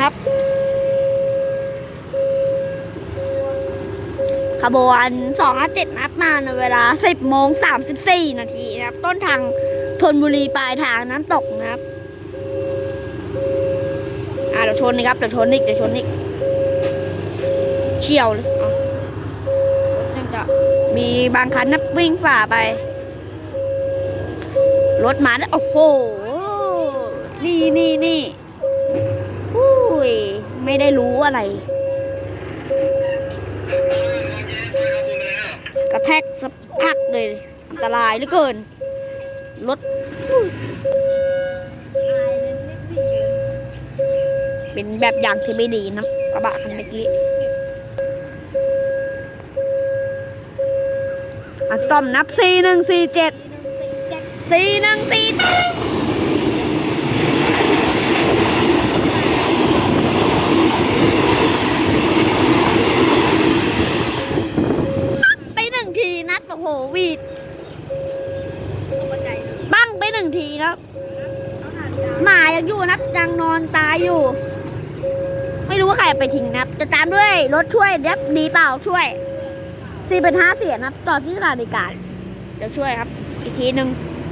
ครับ ขบวน257นัดมาในเวลา10โมง34นาทีนะครับ ต้นทางธนบุรีปลายทางน้ำตกนะครับอ่าเดี๋ยวชนนี่ครับเดี๋ยวชนอีกเดี๋ยวชนอีกเฉียวเลยอะจะมีบางคันนับวิ่งฝ่าไป รถมาแล้วโอ้โห นี่นี่นี่ ไม่ได้รู้อะไร กระแทกสักพักเลยอันตรายเหลือเกิน รถเป็นแบบอย่างที่ไม่ดีนะกระบะคันเมื่อกี้อัสตอมนับหนึ่งสี่ โอ้โหวีดปั้งไปหนึ่งทีนะหมายังอยู่นับยังนอนตายอยู่ ไม่รู้ว่าใครเอาไปทิ้งนับจะตามด้วยรถช่วยเด็บดีเปล่าช่วยสี่เป็นห้าเสียนับต่อที่สถานีการเดี๋ยวช่วยครับ อีกทีหนึ่ง